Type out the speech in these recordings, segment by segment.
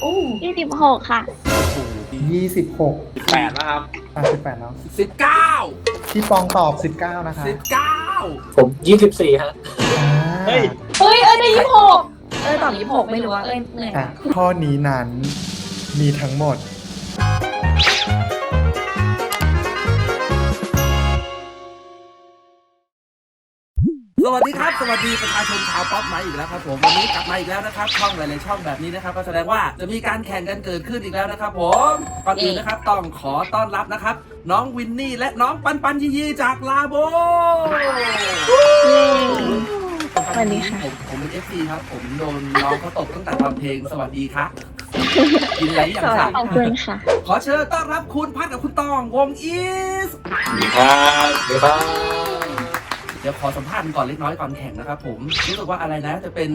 โอ้ยี่สิบหกค่ะ ยี่สิบหกสิบแปดนะครับอะสิบแปดแล้วสิบเก้าพี่ปองตอบสิบเก้านะคะสิบเก้าผมยี่สิบสี่ฮะ อ่าเฮ้ย เฮ้ย เอ้ยได้ยี่สิบหกเอ้ยตอบยี่สิบหกไม่รู้ว่าเอ้ยเหนื่อย อะข้อนี้นั้นมีทั้งหมด สวัสดีครับ สวัสดีประชาชนชาวป๊อปไม้อีกแล้วครับผมวันนี้กลับมาอีกแล้วนะครับ ช่องหลายๆช่องแบบนี้นะครับ ก็แสดงว่าจะมีการแข่งกันเกิดขึ้นอีกแล้วนะครับ ผมก่อนอื่นนะครับต้องขอต้อนรับนะครับ น้องวินนี่และน้องปันปันยียีจากลาโบสวัสดีค่ะ ผมผมเป็นเอฟซีครับ ผมโดนน้องเขาตกตั้งแต่ตอนเพลงสวัสดีครับกินอะไรอย่างครับขอบคุณค่ะ ขอเชิญต้อนรับคุณพัดกับคุณตองวงอีสสวัสดีครับสวัสดีครับเดี๋ยวขอสัมภาษณ์ก่อนเล็กน้อยก่อนแข่งนะครับผมรู้สึกว่าอะไรนะ จะเป็น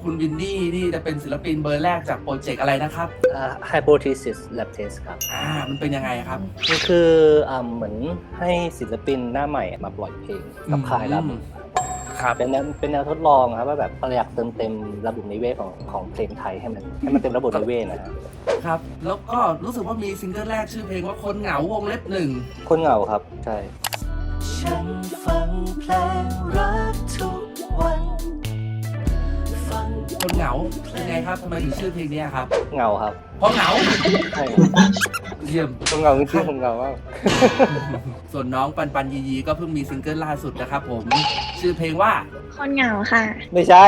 คุณวินนี่นี่จะเป็นศิลปินเบอร์แรกจากโปรเจกต์อะไรนะครับอ่า hypothesis lab test ครับ อ่ามันเป็นยังไงครับมันคืออ่าเหมือนให้ศิลปินหน้าใหม่มาปล่อยเพลงกับค่ายรับอืมครับเป็นแนวเป็นแนวทดลองครับว่าแบบเราอยากเติมเต็มระบบนิเวศของของเพลงไทยให้มันให้มันเต็มระบบนิเวศนะฮะครับ แล้วก็รู้สึกว่ามีซิงเกิลแรกชื่อเพลงว่าคนเหงาวงเล็บหนึ่งคนเหงาครับ ใช่ คนเหงาเป็นไงครับทำไมถึงชื่อเพลงเนี้ยครับเหงาครับเพราะเหงาใช่เยี่ยมคนเหงาจริงๆคนเหงามากส่วนน้องปันปันยียีก็เพิ่งมีซิงเกิลล่าสุดนะครับผม ชื่อเพลงว่าคนเหงาค่ะ ไม่ใช่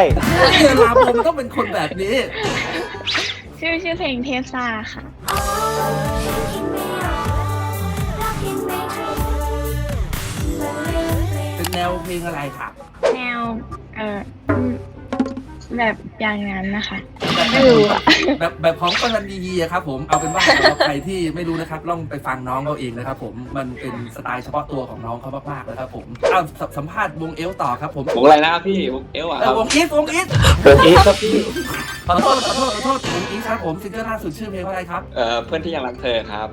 ลาโบมันต้องเป็นคนแบบนี้ ชื่อชื่อเพลงเทพซ่าค่ะ เป็นแนวเพลงอะไรครับ แนว เอออืม แบบอย่างนั้นนะคะ ไม่รู้อะ แบบแบบของปันปันยียีอะครับผมเอาเป็นว่าสำหรับใครที่ไม่รู้นะครับลองไปฟังน้องเขาเองนะครับผมมันเป็นสไตล์เฉพาะตัวของน้องเขามากๆนะครับผมเอาสสัมภาษณ์วงเอลต่อครับผมวงอะไรนะครับพี่วงเอลอะเอครัอบวงอีฟวงอีฟเปิดอีกครับพี่ขอโทษขอโทษขอโทษวงอีฟครับผมซิงเกิลล่าสุดชื่อเพลงว่าอะไรครับ เอ่อเพื่อนที่ยังรักเธอครับ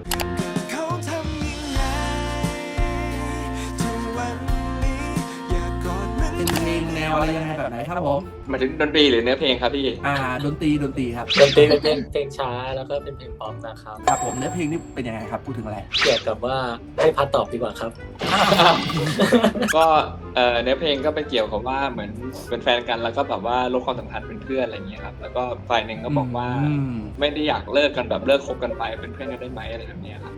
วอะไรยังไงแบบไหนครับผม หมายถึงดนตรีหรือเนื้อเพลงครับพี่ อ่าดนตรีดนตรีครับดนตรีเป็นเพลงเพลงช้าแล้วก็เป็นเพลงป๊อปนะครับ ครับผมเนื้อเพลงนี่เป็นยังไงครับพูดถึงอะไร เกี่ยวกับว่าให้พัดตอบดีกว่าครับ ก็เอ่อเนื้อเพลงก็เป็นเกี่ยวกับว่าเหมือนเป็นแฟนกันแล้วก็แบบว่าลดความสัมพันธ์เป็นเพื่อนอะไรอย่างเงี้ยครับแล้วก็ฝ่ายหนึ่งก็บอกว่ามไม่ได้อยากเลิกกันแบบเลิกคบกันไปเป็นเพื่อนกันได้ไหมอะไรแบบเนี้ยครับ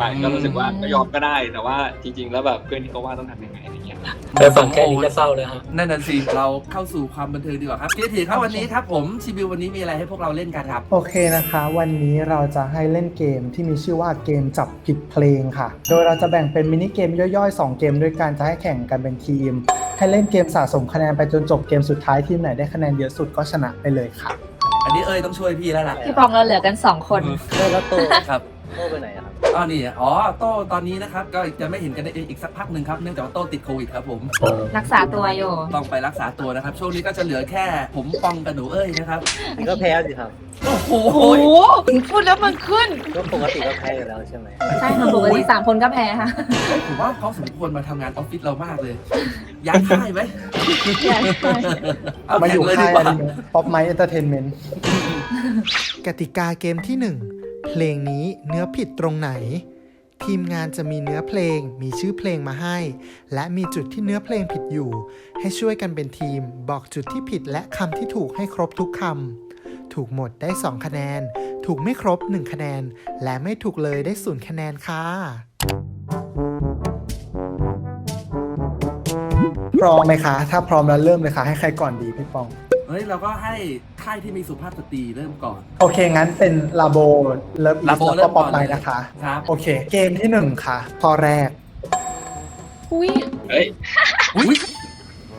ฝ่ายก็รู้สึกว่าก็ยอมก็ได้แต่ว่าจริง ๆ แล้วแบบเพื่อนที่เขาว่าต้องทำยังไง อะไรเงี้ยครับไปฟังแค่นี้ก็เศร้าเลยฮะนั่นน่ะสิเราเข้าสู่ความบันเทิงดีกว่าครับเกียรติครับวันนี้ครับผมชีวิววันนี้มีอะไรให้พวกเราเล่นกันครับโอเคนะคะ วันนี้เราจะให้เล่นเกมที่มีชื่อว่าเกมจับผิดเพลงค่ะ โดยเราจะแบ่งเป็นมินิเกมย่อยๆ 2 เกมด้วยกันจะให้แข่งกันเป็นทีม ให้เล่นเกมสะสมคะแนนไปจนจบเกมสุดท้ายทีมไหนได้คะแนนเยอะสุดก็ชนะไปเลยค่ะ อันนี้เอ้ยต้องช่วยพี่แล้วล่ะพี่ปองเราเหลือกันสองคน เออแล้วโตครับ โตไปไหนอะครับ อ๋อนี่อ๋อโต้ตอนนี้นะครับ ก็จะไม่เห็นกันได้อีกสักพักหนึ่งครับเนื่องจากว่าโต้ติดโควิดครับผม รักษาตัวอยู่ต้องไปรักษาตัวนะครับ ช่วงนี้ก็จะเหลือแค่ผมปองกับหนูเอ้ยนะครับนี่ก็แพ้สิครับ โอ้โหโอ้โหพูดแล้วมันขึ้น ก็ปกติก็แพ้อยู่แล้วใช่ไหมใช่ค่ะปกติสามคนก็แพ้ค่ะผมว่าเขาสมควรมาทำงานออฟฟิศเรามากเลยย้ายค่ายไหมย้ายค่ายเอามาแข่องยู่เลยดีค่ายกว่าอะไรเนี่ยป๊อปไมค์เอนเตอร์เทนเมนต์ กติกาเกมที่ 1 เพลงนี้เนื้อผิดตรงไหน ทีมงานจะมีเนื้อเพลง มีชื่อเพลงมาให้ และมีจุดที่เนื้อเพลงผิดอยู่ ให้ช่วยกันเป็นทีม บอกจุดที่ผิดและคำที่ถูกให้ครบทุกคำถูกหมดได้ 2 คะแนน ถูกไม่ครบ 1 คะแนน และไม่ถูกเลยได้ศูนย์คะแนนค่ะพร้อมไหมคะ ถ้าพร้อมแล้วเริ่มเลยค่ะ ให้ใครก่อนดีพี่ปอง ฮ้ยเราก็ให้ค่ายที่มีสุภาพสตรีเริ่มก่อน โอเค งั้นเป็นลาโบเลิฟ Labo แล้วก็ป๊อปไมเริ่มก่อนเลยค์นะคะ ครับ โอเค เกมที่หนึ่งค่ะข้อแรก อุ้ยเฮ้ย อุ้ย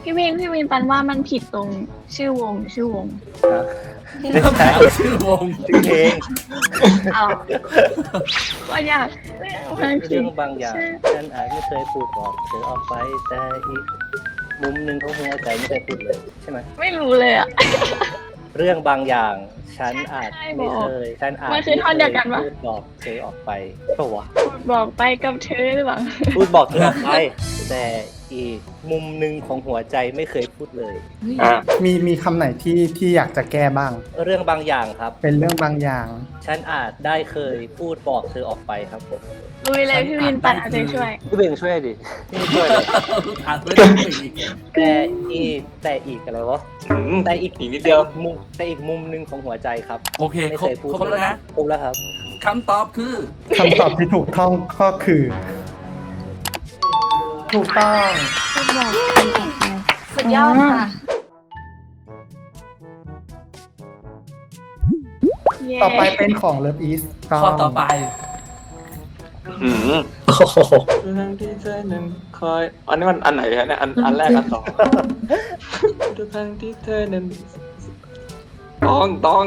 พี่วินพี่วินปันว่ามันผิดตรงชื่อวงชื่อวงไม่ใช่ชื่อวงชื่อเพลงเอาก็อยากมันผิเรื่ดองบางอย่างชื่อฉันอาจไม่เคยพูดบอกเธอออกไปแต่อีก มุมหนึ่งของหัวใจไม่เคยพูดเลยใช่ไหมไม่รู้เลยอะ เรื่องบางอย่างฉันอาจใช่ไม่บอกเคยฉันอาจมันคือท่อนเดียวกันปะ พูดบอกเธอออกไปก็วะบอกไปกับเธอหรือเปล่า พูดบอกเธอออกไปแต่ อีก มุมหนึ่งของหัวใจไม่เคยพูดเลย อะมีมีคำไหนที่ที่อยากจะแก้บ้าง เรื่องบางอย่างครับ เป็นเรื่องบางอย่าง ฉันอาจได้เคยพูดบอกเธอออกไปครับผมลุยเลยพี่วินปัดเอาใจช่วย พี่เบงช่วยดิพี่ช่วยเลยถามไม่ได้อีกแต่อีกแต่อีกอะไรวะอืมแต่อีกอีกนิดเดียวมุมแต่อีกมุมหนึ่งของหัวใจครับ โอเคไม่ครบเคยพูดครบแล้วนะครบแล้วครับคำตอบคือ คำตอบที่ถูกต้องก็คือ ถูกต้องสุดยอดค่ะเย้ต่อไปเป็นของเลิฟอีสข้อต่อไป อืมโอ้โหทั้งที่เธอนั้นคอย อันนี้มันอันไหนฮะเนี่ยอันอันแรกอันสองทุกครั้งที่เธอนั้นต้องต้อง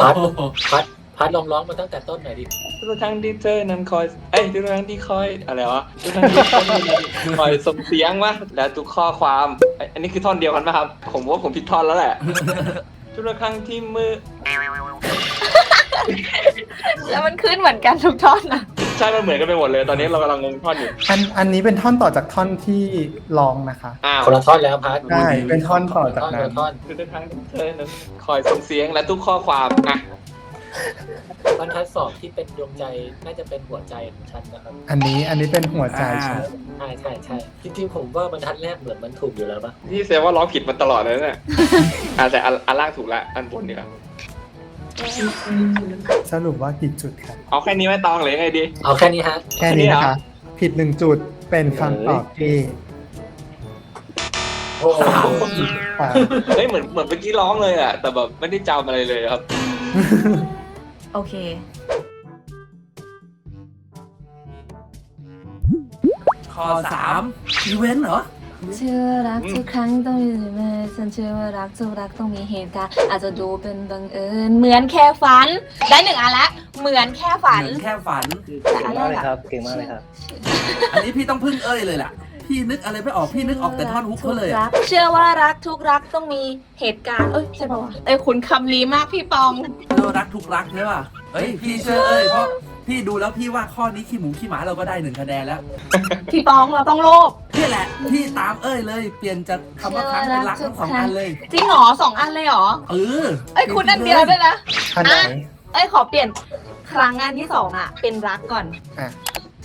พัดพัด พัดลองร้องมาตั้งแต่ต้นหน่อยดิทุกครั้งที่เธอนั้นคอยเอ้ยทุกครั้งที่คอยอะไรวะทุกครั้งที่เธอนั้นคอยส่งเสียงวะและทุกข้อความไอ้อันนี้คือท่อนเดียวกันไหมครับ ผมว่าผมผิดท่อนแล้วแหละ ทุกครั้งที่มือแล้วมันขึ้นเหมือนกันทุกท่อนนะใช่มันเหมือนกันไปหมดเลย ตอนนี้เรากำลังงงท่อนอยู่อันอันนี้เป็นท่อนต่อจากท่อนที่ร้องนะคะ อ้าวคนละท่อนแล้วพัดใช่ เป็นท่อนต่อจากท่อนนั้คนละท่อน ทุกครั้งที่เธอนั้นคอยส่งเสียงและทุกข้อความอะ บรรทัดสองที่เป็นดวงใจน่าจะเป็นหัวใจของฉันนะครับอันนี้อันนี้เป็นหัวใจอ่าใช่ไหมใช่ใช่ใช่จริงๆผมว่าบรรทัดแรกเหมือนมันถูกอยู่แล้วปะที่เซฟว่าร้องผิดมาตลอดเลยเนี่ยอะแต่อันอันล่างถูกละอันบนดีกว่าสรุปว่ากี่จุดครับเอาแค่นี้ไม่ตองหรือยังไงดี เอาแค่นี้ฮะ แค่นี้นะคะผิดหนึ่งจุดเป็นคำตอบที่โอ้โหอ่าเฮ้ยเหมือนเหมือนเมื่อกี้ร้องเลยอะแต่แบบไม่ได้จำอะไรเลยครับ โอเค ข้อสามอีเวนต์เหรอ เชื่อรักทุกครั้งต้องมีเมื่อฉันเชื่อว่ารักทุกรักต้องมีเหตุการณ์อาจจะดูเป็นบังเอิญเหมือนแค่ฝัน ได้หนึ่งอันละเหมือนแค่ฝัน เหมือนแค่ฝัน เก่งมากเลยครับ เก่งมากเลยครับ อันนี้พี่ต้องพึ่งเอ้ยเลยล่ะ พี่นึกอะไรไม่ออกพี่นึกออกแต่ท่อนฮุกเขาเลยอะเชื่อว่ารักทุกรักต้องมีเหตุการณ์ เอ้ยใช่ป่าวะเอ้ยคุณคำลีมากพี่ปองเชื่อรักทุกรักใช่ป่ะเฮ้ยพี่เชื่อเอ้ยเพราะพี่ดูแล้วพี่ว่าข้อนี้ขี้หมูขี้หมาเราก็ได้หนึ่งคะแนนแล้วพี่ปองเราต้องโลภนี่แหละพี่ตามเอ้ยเลย เปลี่ยนจากคำว่าครั้งเป็นรักทั้งสองอันเลยจริงเหรอสองอันเลยเหรอ เออเอ้ยคุณอันเดียวด้วยนะท่านไหน เอ้ยขอเปลี่ยนครั้งอันที่สองอะเป็นรักก่อน อะ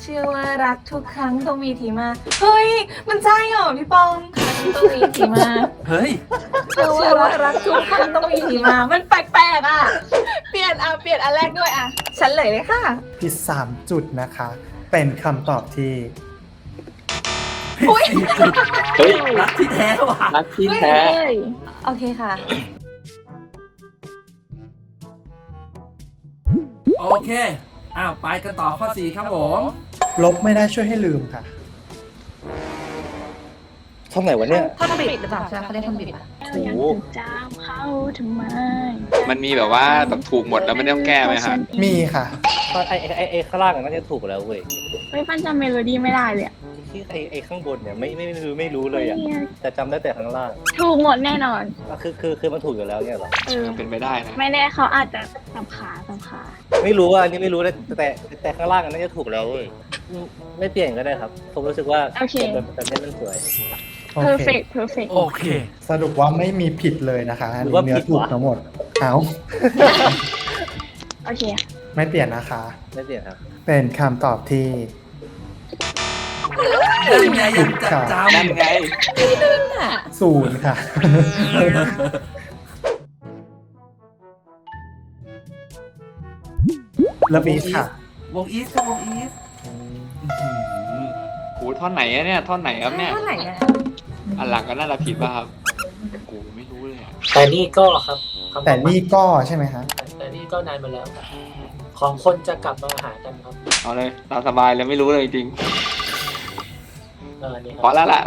เชื่อว่ารักทุกครั้งต้องมีทีมา เฮ้ย มันใช่เหรอพี่ปองต้องมีทีมา เฮ้ย เชื่อว่ารักทุกครั้งต้องมีทีมา มันแปลกๆอะ เปลี่ยนอะเปลี่ยนอันแรกด้วยอะฉันเลยเลยค่ะ ผิดสามจุดนะคะ เป็นคำตอบที่อุ๊ยเฮ้ยรักที่แท้ว่ะรักที่แท้ โอเคค่ะ โอเค อ้าว ไปกันต่อข้อสี่ครับผม ลบไม่ได้ช่วยให้ลืมค่ะท่อนไหนวะเนี่ย ท่อนบิดหรือเปล่าใช่ไหมเขาเรียกท่อนบิดปะยังจะจามเข้าทำไมมันมีแบบว่าแบบถูกหมดแล้วไม่ต้องแก้ไหมครับมีค่ะท่อนไอ้ไอ้ไอ้ไอ้ข้างล่างอะน่าจะถูกแล้วเว้ยเฮ้ยปั้นจำเมโลดี้ไม่ได้เลยอะ ที่ไอ้ไอ้ข้างบนเนี่ยไม่ไม่ไม่รู้ไม่รู้เลยอะแต่จำได้แต่ข้างล่างถูกหมดแน่นอนอะคือคือคือมันถูกอยู่แล้วเนี่ยเหรอเออเป็นไปได้นะ ไม่แน่เขาอาจจะสับขาสับขาไม่รู้อะอันนี่ไม่รู้แต่แต่แต่ข้างล่างอันน่าจะถูกแล้วเว้ยอืมไม่เปลี่ยนก็ได้ครับ ผมรู้สึกว่าโอเค แบบแบบนี้มันสวย โอเค perfect perfect โอเค สรุปว่าไม่มีผิดเลยนะคะหรือว่าเนื้อผิดถูกวะ ทั้งหมดเอาโอเค ไม่เปลี่ยนนะคะ ไม่เปลี่ยนครับ เป็นคำตอบที่ นั่นไงยังจะจนั่นไง ศูนย์ค่ะ แล้วบีค่ะำวงอีสครับวงอีสโหท่อนไหนอะเนี่ย ท่อนไหนครับเนี่ยท่อนไหนอะอันหลังก็น่าจะผิดป่ะครับโอ้ไม่รู้เลยอะแต่นี่ก็ครับคำแต่นี่ก็ใช่ไหมคะแต่นี่ก็นานมาแล้วครับของคนจะกลับมาหากันครับ เอาเลยตามสบายเลยไม่รู้เลยจริง เออนี่คพอรับแล้วล่ะ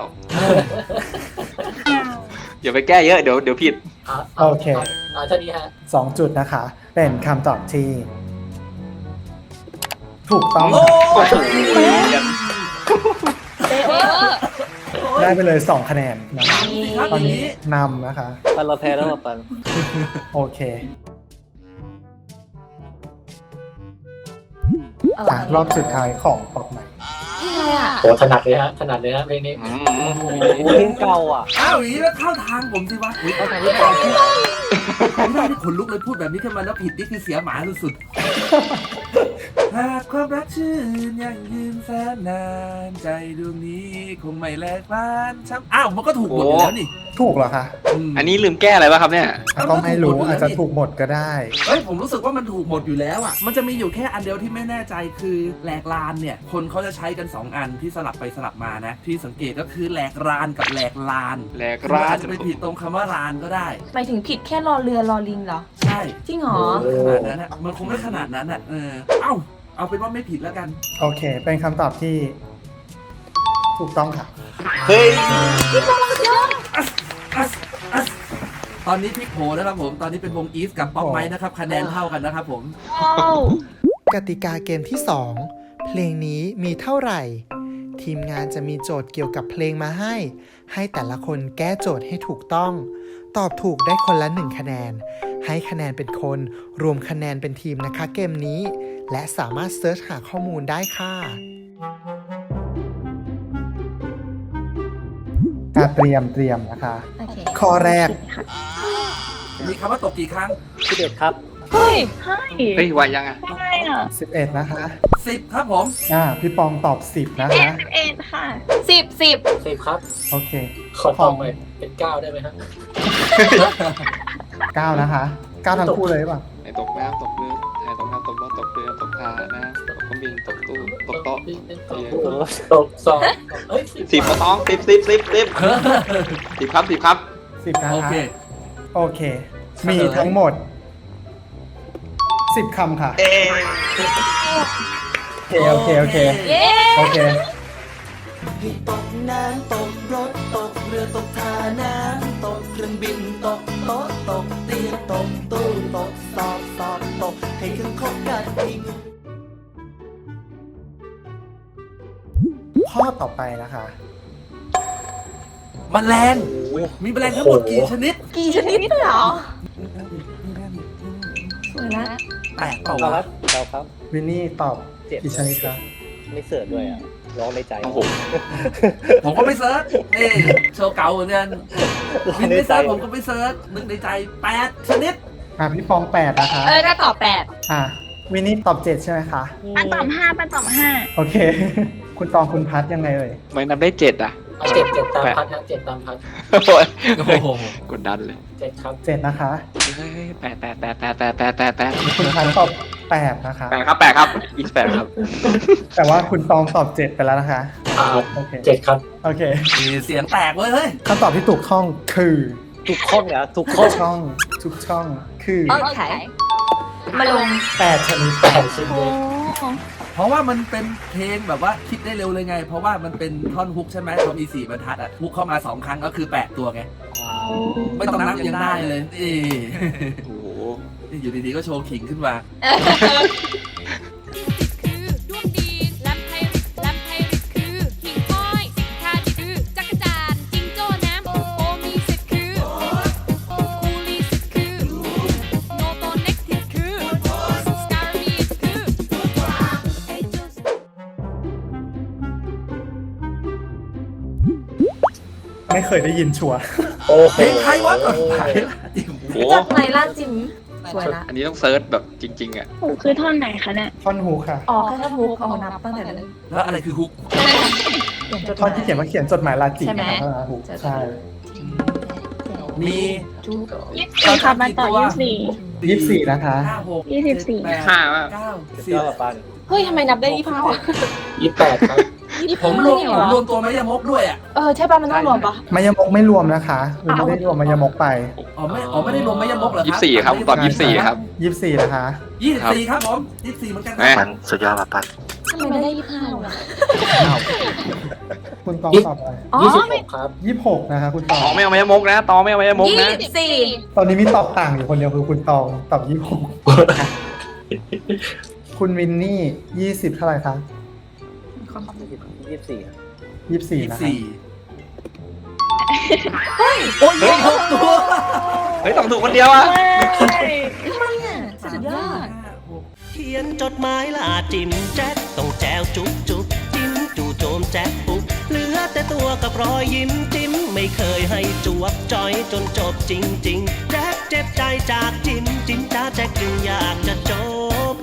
อย่าไปแก้เยอะเดี๋ยวเดี๋ยวผิดาาโอเคาเอาเท่านี้ฮะสองจุดนะคะ เป็นคำตอบที่ ถูกต้องโอ้ค่ะยเออได้ไปเลย 2 คะแนนนะคะครับตออนย่างนี้นี้นำนะคะ ปันเราแพ้แล้วอะปันโอเคเออะรอบสุดท้ายของปอกใหม่ พี่ไงอะโอ้ถนัดเลยฮะถนัดเลยฮะเพลงนี้อืมเพลงเก่าอะอ้าวอย่างนี้แล้วเข้าทางผมสิวะเข้าทางพี่ปองผมได้ที่ขนลุกเลยพูดแบบนี้ขึ้นมาแล้วผิดนี่คือเสียหมาสุดๆ หากความรักชื่นยังยืนแสนนานใจดวงนี้คงไม่แลกลานช้ำอ้าวมันก็ถูกหมดอยู่แล้วนี่ถูกเหรอคะมอันนี้ลืมแก้อะไรวะครับเนี่ยอะก็ไม่รู้อาจจะถูกหมดก็ได้ เฮ้ยผมรู้สึกว่ามันถูกหมดอยู่แล้วอะ มันจะมีอยู่แค่อันเดียวที่ไม่แน่ใจคือแหลกลานเนี่ย คนเขาจะใช้กัน 2 อันที่สลับไปสลับมานะ ที่สังเกตก็คือแหลกรานกับแหลกลานแหลกรานคือมัอจจะไปผิดตรงคำว่ารานก็ได้ไปถึงผิดแค่รอเรือรอลิงเหรอ ใช่ จริงเหรอขนาดนั้นอะมันคงไม่ขนาดนั้นอะ เออ เอ้า เอาเป็นว่าไม่ผิดแล้วกัน โอเค เป็นคำตอบที่ ถูกต้องค่ะ เฮ้ยอัสอัสตอนนี้พลิกโผนะครับผม ตอนนี้เป็นวงอีฟกับป๊อปไมค์นะครับ คะแนนเท่ากันนะครับผม กติกาเกมที่ 2 เพลงนี้มีเท่าไหร่ ทีมงานจะมีโจทย์เกี่ยวกับเพลงมาให้ ให้แต่ละคนแก้โจทย์ให้ถูกต้อง ตอบถูกได้คนละ1คะแนน ให้คะแนนเป็นคน รวมคะแนนเป็นทีมนะคะเกมนี้ และสามารถเซิร์ชหาข้อมูลได้ค่ะอะเตรียมเตรียมนะคะ โอเคข้อแรกมีคำว่าตกกี่ครั้งพี่เด็ดครับ เฮ้ยใช่เฮ้ยไวยังอะใช่อะ11นะคะ10ครับผม อ่า พี่ปองตอบ10นะคะสิบเอ็ดค่ะสิบสิบสิบครับ โอเค ขอตอบไปเป็นเก้าได้ไหม ฮะ9นะคะ9ทั้งคู่เลยหรือเปล่าไอ้ตกน้ำตกเรือไอ้ตกน้ำตกรถตกเรือตกท่านะตกเครื่องบินตกตู้ตกโต๊ะตกสองเฮ้ยสิบมาต้องสิบสิบสิบสิบสิบครับสิบครับ10นะโอคะเค โอเค มีทั้งหมด10คำค่ะ เอ๊โอเคโอเคโอเคเย้ โอเค ให้ตกน้ำตกรถตกเรือตกท่าน้ำตกเครื่องบินตกโต๊ะตกเตียงตกตู้ตกสอบสอบตก ให้เครื่องคบกันทิ้งข้อต่อไปนะคะมแมลงมีแมลงทั้งหมดกี่ชนิดกี่ชนิดเหรอสวยละแปดเปล่าเอาวะครับเราครับวินนี่ตอบเจ็ด กี่ชนิดคะไม่เสิร์ชด้วยอะ ร้องในใจของผมผมก็ไปเซิร์ชเอ๊ยโชว์เก่าเหมือนกันวินไม่เซิร์ชผมก็ไปเซิร์ชนึกในใจแปดชนิดอะพี่ฟองแปดนะคะ เออถ้าตอบแปดอะวินนี่ตอบเจ็ดใช่ไหมคะอันตอบห้าปันตอบห้าโอเค คุณตองคุณพัดยังไงเลยไม่นับได้เจ็ดอะเจ็ดเจ็ดตามพัดนะเจ็ดตามพัดโอ้โหกดดันเลยเจ็ดครับเจ็ดนะคะแปดแปดแปดแปดแปดแปดแปดคุณพัดตอบ 8นะคะ แปดครับแปดครับอีกแปดครับแต่ว่าคุณตองตอบ7ไปแล้วนะคะอ่าโอเค เจ็ดครับ โอเคมีเสียงแตกเว้ยเฮ้ย คำตอบที่ถูกต้องคือทุกข้องเนี่ยทุกข้ทุองกช่องทุกช่องคือโอเค มาลง8ชนิดแปดชิ้นโอ้เลยเพราะว่ามันเป็นเพลงแบบว่าคิดได้เร็วเลยไง เพราะว่ามันเป็นท่อนฮุกใช่ไหมเขามีสี่บรรทัดอะฮุกเข้ามาสองครั้งก็คือแปดตัวไง ไม่ต้องนับยังได้เลยนี่ โอ้โห นี่อยู่ดีๆก็โชว์ขิงขึ้นมาคือดวงดีลำไพลำไพคือหิ่งห้อยสิงคาคือจักรจันทร์จิงโจ้น้ำโอมีสิทธิ์คือคูลีสิทธิ์คือโนโตเน็กติดคือสกาลีคือ ไม่เคยได้ยินชัวร์ โอ้โหเพลงใครวะจดหมายจิ๋มโอ้โห จดหมายล่าจิม สวยละอันนี้ต้องเซิร์ชแบบจริง ๆอะโหคือท่อนไหนคะเนี่ยท่อนฮูกค่ะ อ๋อแค่ถ้าทุกเอานับตั้งแต่เลยแล้วอะไรคือฮุกเขียนจดหท่อท่อนมายที่เขียนว่าเขียนจดหมายลาจิใช่ไหม นะครับท่อนฮูกใช่มีจุก ยี่สิบสี่ค่ะปันตอบยี่สิบสี่ ยี่สิบสี่นะคะ ห้าหกยี่สิบสี่ เจ็ดแปดห้าว่ะ เก้าสุดสิยบอดกับปันเฮ้ยทำไมนับได้ยี่สิบห้าวะ ยี่สิบแปดครับ ผมรวมเหผรมอรวมตัวไม่ยมกด้วยอะเออใช่ป่ะมันต้องรวมปะมายมกไม่รวมนะคะคุณไม่ได้รวมมายมกไปอ๋อไม่อ๋อไม่ได้รวมไม่ยมกเหรอครับยี่สิบสี่ครับผมตอบยี่สิบสี่ครับยี่สิบสี่นะคะยี่สิบสี่ครับผมยี่สิบสี่เหมือนกันคแม่รับสุดยอดกับปันทำไมไม่ได้ยี่สิบห้าวะอ้าวคุณตองตอบไปอ๋อยี่สิบหกครับยี่สิบหกนะคะคุณตตอองงไม่เอาไม้มกนะตองไม่เอาไม้มกยี่นะสิบสี่ตอนนี้มีตอบต่างอยู่คนเดียวคือคุณตองตอบยี่สิบหกคุณวินนี่ยี่สิบเท่าไหร่คะ ยี่สิบสี่ยี่สิบสี่ยี่สิบนะคะสี่โอ้ยยี่สิบหกตัว เฮ้ยต้องถูกคนเดียวอะสุดยอด เขียนจดหมายลาจิมแจ๊ดต้องแจวจุ๊บจุ๊บจิ้มจูโจมแจ็คปุ๊บเหลือแต่ตัวกับรอยยิ้มจิ้มไม่เคยให้จวบจอยจนจบจริง ๆแจ็คเจ็บใจจากจิ้มจิ้มจ้าแจ็คจึงอยากจะจบ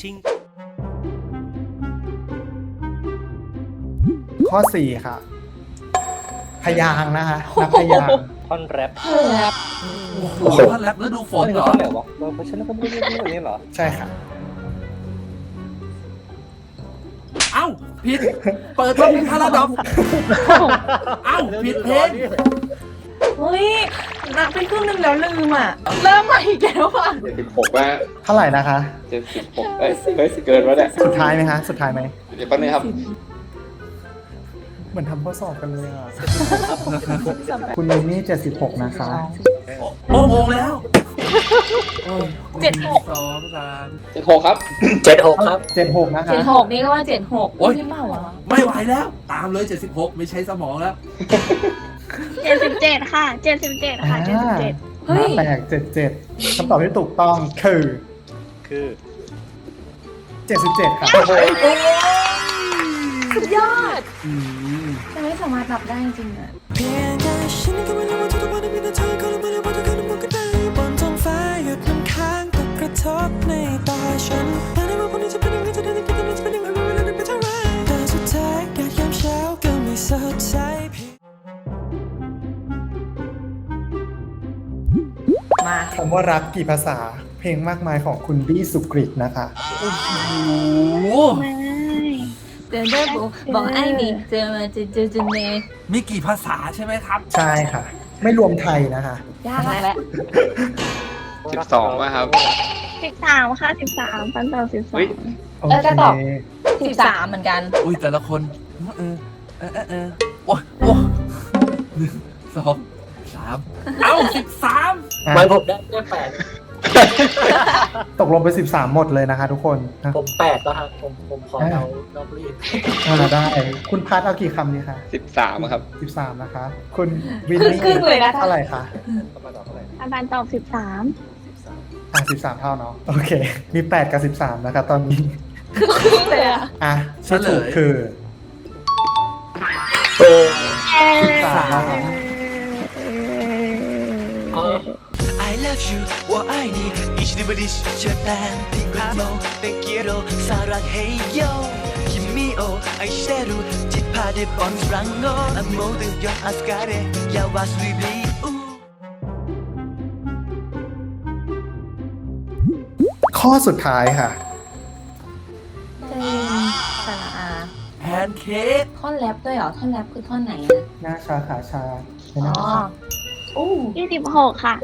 ทิ้ง ข้อ4ค่ะ พยางค์นะคะนับพยางค์ท่อนแรปโอ้โหท่อนแรปฤดูฝนเหรอ ท่อนไหนวะเพราะฉันก็ไม่รู้เรื่องนี้เหรอใช่ค่ะ เอ้าผิด เปิดท่อนเพลงพาราดอกเอ้าผิดเพลงเฮ้ยนับไปครึ่งหนึงแล้วลืมอะ เริ่มใหม่อีกแล้วอะเจ็ดสิบหกว่าเท่าไหร่นะคะ เจ็ดสิบหกเอ้ยเฮ้ยเกินวะเนี่ยสุดท้ายไหมคะ สุดท้ายไหมเดี๋ยวแป๊บนึงครับ เหมือนทำข้อสอบกันเลยอะ คุณมินนี่ 76 นะคะ โอ้โหแล้วเจ็ดหกสองสามเจ็ดหกครับ เจ็ดหกครับ 76 นะคะ เจ็ดหกนี่ก็ว่าเจ็ดหกโอ๊ย พี่เมาอะไม่ไหวแล้ว ตามเลย76ไม่ใช้สมองแล้ว เจ็ดสิบเจ็ดค่ะเจ็ดสิบเจ็ดค่ะเจ็ดสิบเจ็ดเฮ้ยแปลก77คำตอบที่ถูกต้องคือ คือ 77 ค่ะ สุดยอด อืมแต่ไม่ สามารถนับได้จริงๆอะเพียงแค่ฉันก็ไม่รู้ว่าทุกๆวันมีแต่เธอก็รู้ไม่รู้ว่าทุกคืนมันก็ได้บนท้องฟ้าหยดน้ำค้างตกกระทบในตาฉันแต่ในวันพรุ่งนี้จะเป็นยังไงจะได้ยังไงจะได้จะเป็นยังไงไม่รู้เลยเป็นเท่าไรแต่สุดท้ายแดดยามเช้าก็ไม่สดใสเพียงมาคำว่ารักกี่ภาษา เพลงมากมายของคุณบี้สุกริตนะคะ โอ้โหไม่ เจอเดอร์บอกบอกไอ้นี่เจอมาเจอเจอเจอเมย์มีกี่ภาษาใช่ไหมครับ ใช่ค่ะ ไม่รวมไทยนะคะ ยากแล้วสิบสองป่ะครับ สิบสามค่ะสิบสามปันต่อสิบสอเฮ้ยงเออเคก็ตอบ สิบสามเหมือนกัน อุ้ยแต่ละคนเออเออเออเออโอ้ยโอ้ยหนึ่งสองสามเอ้าสิบสาม อะ มันผมได้แค่แปด ตกลงไป13หมดเลยนะคะ ทุกคนนะผมแปดแล้วครับผมผมขอเดานอกรีดเอาละได้ คุณพัดเอากี่คำดีคะสิบสามครับ13นะคะ คุณวินนี่ครึ่งๆเลยนะคะ เท่าไหร่คะปันปันตอบสิบสามอะ13เท่าเนาะโอเค มี8กับ13นะคะตอนนี้เลยอะอะที่ถูกคือโอ้13นะคะ เออ I love you 我爱你一起不离绝单的로 뺏기로 사랑해요君を愛してる딥하게 번랑어 모든 영 아스카레 야와 스리비 우 ข้อสุดท้ายค่ะ เจนสระอา แพนเค้ก ท่อนแรปด้วยเหรอ ท่อนแรปคือท่อนไหนนะ หน้าชาขาชาเห็น อ๋ ไหม ออู้ ยี่สิบหกค่ะ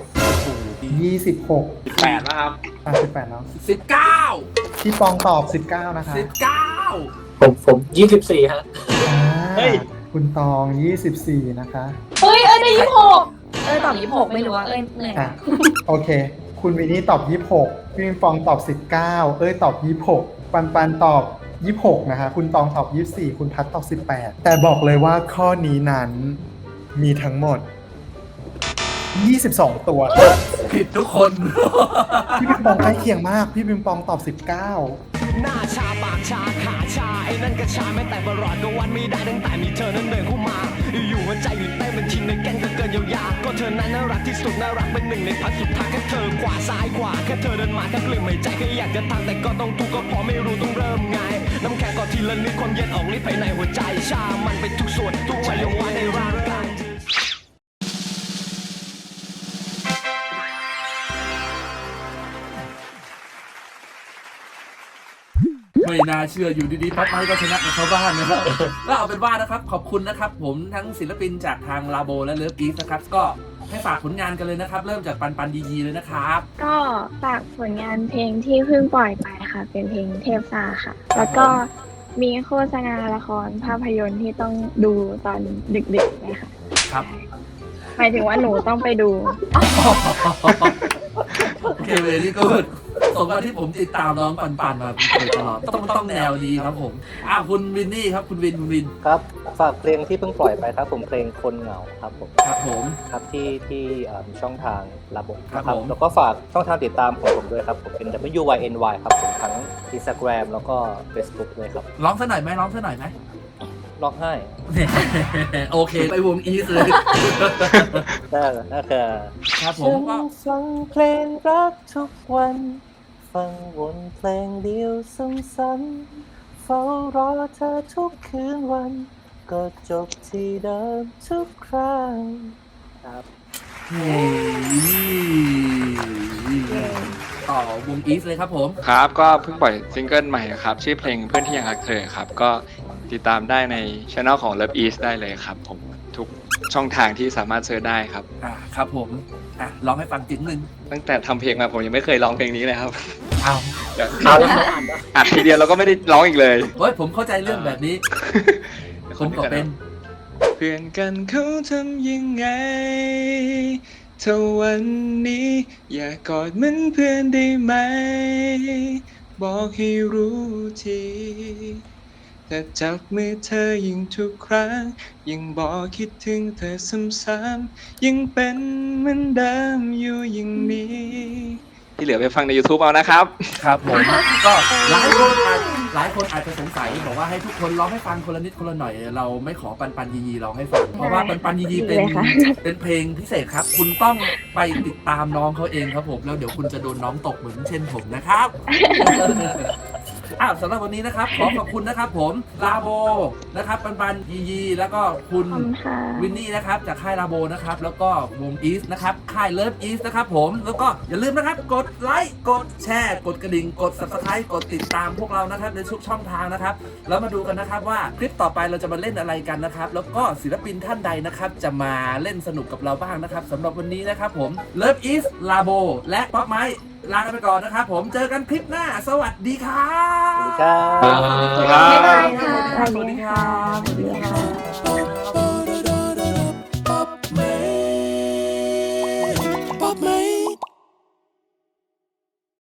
ยี่สิบหกสิบแปดนะครับอะสิบแปดเนาะสิบเก้าพี่ปองตอบสิบเก้านะคะสิบเก้าผมผมยี่สิบสี่ฮะ อ่าเฮ้ย คุณตองยี่สิบสี่นะคะ เฮ้ย เอ้ยได้ยี่สิบหกเอ้ยตอบยี่สิบหกไม่รู้ว่าเอ้ยเหนื่อยอะ โอเค คุณวินนี่ตอบยี่หกพี่ปิงปองตอบสิบเก้าเอ้ยตอบยี่หกปันปันตอบยี่หกนะคะ คุณตองตอบยี่สี่คุณพัดตอบสิบแปดแต่บอกเลยว่าข้อนี้นั้นมีทั้งหมด 22 ตัวผิดทุกคน พี่ปิงปองใกล้เคียงมาก พี่ปิงปองตอบ 19 หน้าชาปากชาขาชาไอ้นั่นก็ชาแม้แต่บรอดก็วันไม่ได้ตั้งแต่มีเธอนั้นเดินเข้ามา อยู่หัวใจอยู่เต้นเป็นทีในแก๊งก็เกินเยียวยาก็เธอนั้นน่ารักที่สุดน่ารักเป็นหนึ่งในพันสุดท้ายแค่เธอขวาซ้ายขวาแค่เธอเดินมาแค่กลืนไม่ใจก็อยากจะทำแต่ก็ต้องทุกข์ก็เพอไม่รู้ต้องเริ่มไงน้ำแข็งก็ทีละนิดความเย็นออกฤทธิ์ภายในหัวใจชามันไปทุกส่วนทุกวัยวะในร่างกาย น่าเชื่ออยู่ดีๆป๊อปไม้ก็ชนะกับชาวบ้านนะครับก็เอาเป็นว่านะครับขอบคุณนะครับ ผมทั้งศิลปินจากทางลาโบและเลิฟอีฟนะครับก็ให้ฝากผลงานกันเลยนะครับ เริ่มจากปันปันดีๆเลยนะครับ ก็ฝากผลงานเพลงที่เพิ่งปล่อยไปค่ะ เป็นเพลงเทพซาค่ะ แล้วก็มีโฆษณาละครภาพยนตร์ที่ต้องดูตอนดึกๆเลยค่ะครับหมายถึงว่าหนูต้องไปดู โอเคเวลี่กูด สมกับที่ผมติดตามน้องปันปันมาโดยตลอดต้องต้องแนวนี้ครับผมอะคุณวินนี่ครับคุณวินคุณวินครับฝากเพลงที่เพิ่งปล่อยไปครับผมเพลงคนเหงาครับผมครับผมครับที่ที่เอ่อช่องทางระบบครับนะผมแล้วก็ฝากช่องทางติดตามของผมด้วยครับผมเป็น W Y N Y ครับผมทั้ง Instagram แล้วก็ Facebook เลยครับร้องสักหน่อยไหมร้องสักหน่อยไหมร้องไห้โอเคไปวงอีสเลยได้น่าจะครับผฉัมนก็ ฟังเพลงรักทุกวัน ฟังวนเพลงเดียวซ้ำๆเฝ้ารอเธอทุกคืนวัน ก็จบที่เดิมทุกครั้งครับเฮ้ยต่อวงอีสเลยครับผม ครับ ก็เพิ่งปล่อยซิงเกิลใหม่ครับ ชื่อเพลงเพื่อนที่ยังรักเธอครับ ก็ติดตามได้ในช anel ของ Love East ได้เลยครับผมทุก ช่องทางที่สามารถเซิร์ชได้ครับ อ่าครับผมอะร้องให้ฟังจิงหนึ่งตั้งแต่ทำเพลงมาผมยังไม่เคยร้องเพลงนี้เลยครับเอาเอาแล้วเขาอ่านปะอัดทีเดียวเราก็ไม่ได้ร้องอีกเลย เฮ้ยผมเข้าใจเรื่องแบบนี้ผมก็เป็น เพื่อนกันเขาทำยังไงถ้าวันนี้ อยากกอดเหมือนเพื่อนได้ไหม บอกให้รู้ที แต่จับมือเธอยิ่งทุกครั้งยังบอกคิดถึงเธอซ้ำๆยังเป็นเหมือนเดิมอยู่อย่างนี้ ที่เหลือไปฟังใน YouTube เอานะครับ ครับผม ก็หลายคนอาจหลายคนอาจจะสงสัยบอกว่าให้ทุกคนร้องให้ฟังคนละนิดคนละหน่อย เราไม่ขอปันปันยียีร้องให้ฟัง เพราะว่าปันปันยียีเป็นเลยค่ะ เป็นเพลงพิเศษครับ คุณต้องไปติดตามน้องเขาเองครับผม แล้วเดี๋ยวคุณจะโดนน้องตกเหมือนเช่นผมนะครับ อ้าวสำหรับวันนี้นะครับ ขอขอบคุณนะครับผมลาโบนะครับปันปันยียีแล้วก็คุณขอบคุณค่ะ วินนี่นะครับจากค่ายลาโบนะครับแล้วก็วงอีสนะครับค่ายเลิฟอีสนะครับผมแล้วก็อย่าลืมนะครับกดไลค์กดแชร์ กดกระดิ่งกด subscribe กดติดตามพวกเรานะครับในทุกช่องทางนะครับ แล้วมาดูกันนะครับว่าคลิปต่อไปเราจะมาเล่นอะไรกันนะครับ แล้วก็ศิลปินท่านใดนะครับ จะมาเล่นสนุกกับเราบ้างนะครับสำหรับวันนี้นะครับผมเลิฟอีสลาโบและป๊อปไม้ ลากันไปก่อนนะครับผมเจอกันคลิปหน้า สวัสดีครับสวัสดีครับสวัสดีครับบ๊ายบายค่ะ สวัสดีครับสวัสดีครับ